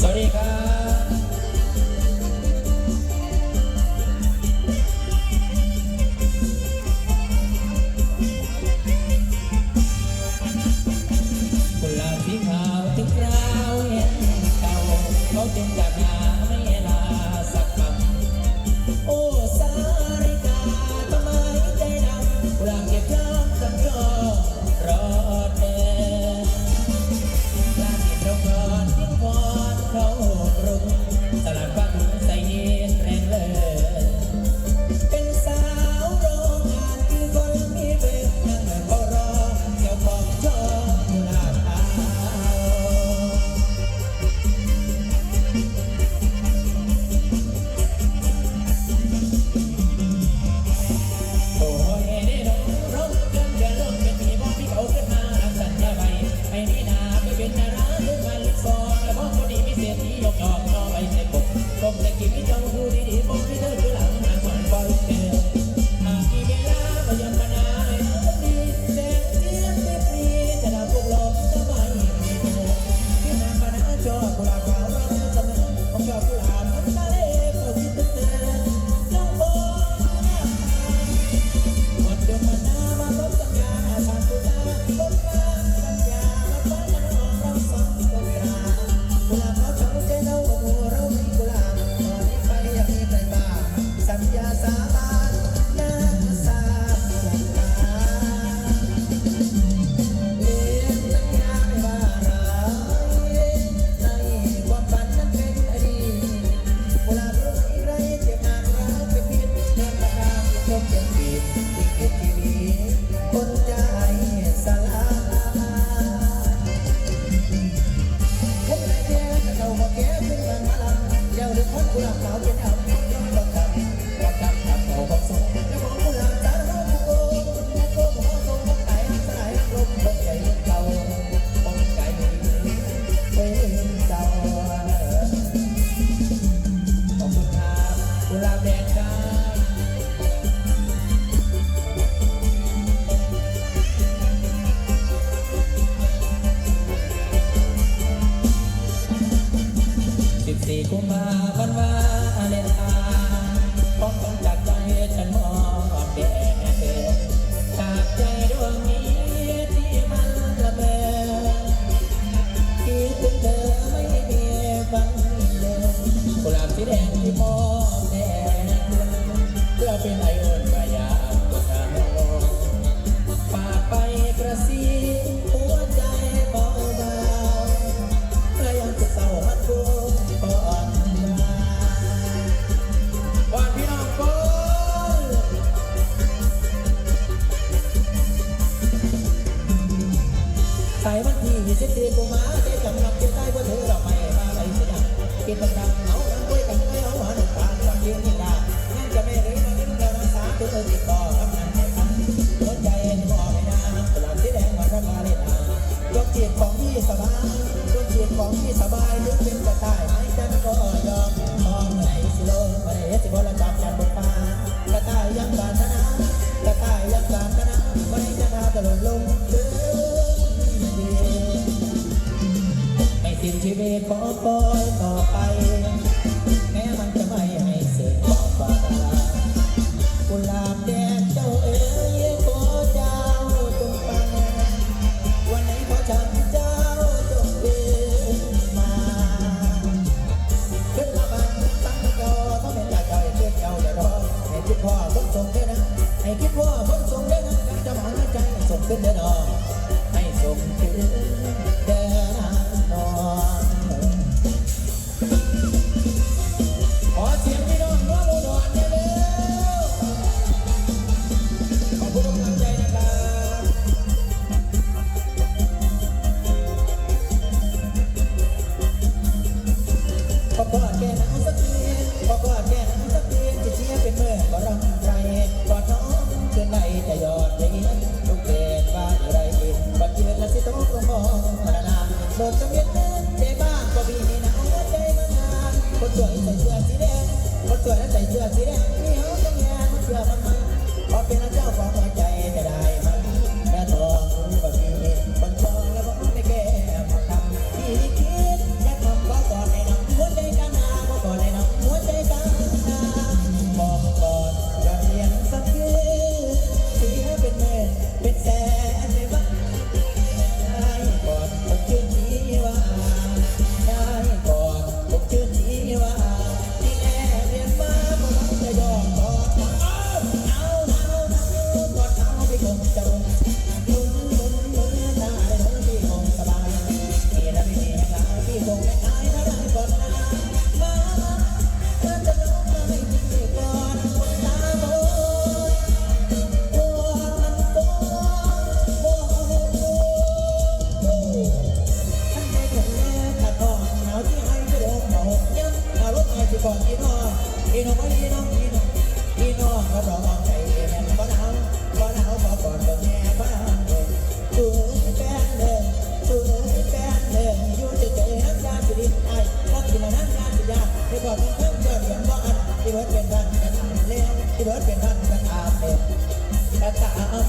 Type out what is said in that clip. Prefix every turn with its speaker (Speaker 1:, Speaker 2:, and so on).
Speaker 1: สวัสดีครับกุหลาบสีขาวที่กราวเห็นเขาเขาจึงจาก ঘুরে สี่กุมภาพันธ์าเลนาป้องกันจากใจฉันมองแดดจากใจดวงนี้ที่มันระเบิคิดถึงเธอไม่มีบังเดินกุหลาบสีแดงที่มอง ไปวันที่ยี่สิบสี่กุมภาได้จำลังเก็บได้ว่าเธอเราไปมาไรสินกินประจำเอาน้ำกล้กันไม่เอาหานุ่มปานความเดียวนี่ละนั่จะไม่รื้อมาเล่นการรักษาตัวติดต่อทำบงานให้ทำหัวใจเก็ออกไม่ได้ตลาดที่แดงวันพระมาเลยนะยกเกียของพี่สบายยกเกียของพี่สบายนึกเป็น เสือสีแดงนี่เขาต้องงานเสือมั พี่น้องพี่น้องพี่น้องพี่น้องก็ต้อใจเย็นก็หนาวก็หนาวก็กอดก็แง่ก็หนาวเตัวแป้เดิตัวแป้เดิอยู่เฉยๆน้ำยาสิริไอ้รักสิมาน้ำยาสิยาที่อกเพิ่มเพิ่มบอันที่บิร์เป็นพันกันอ่านเป็นพันกันอานแล้แต่ตา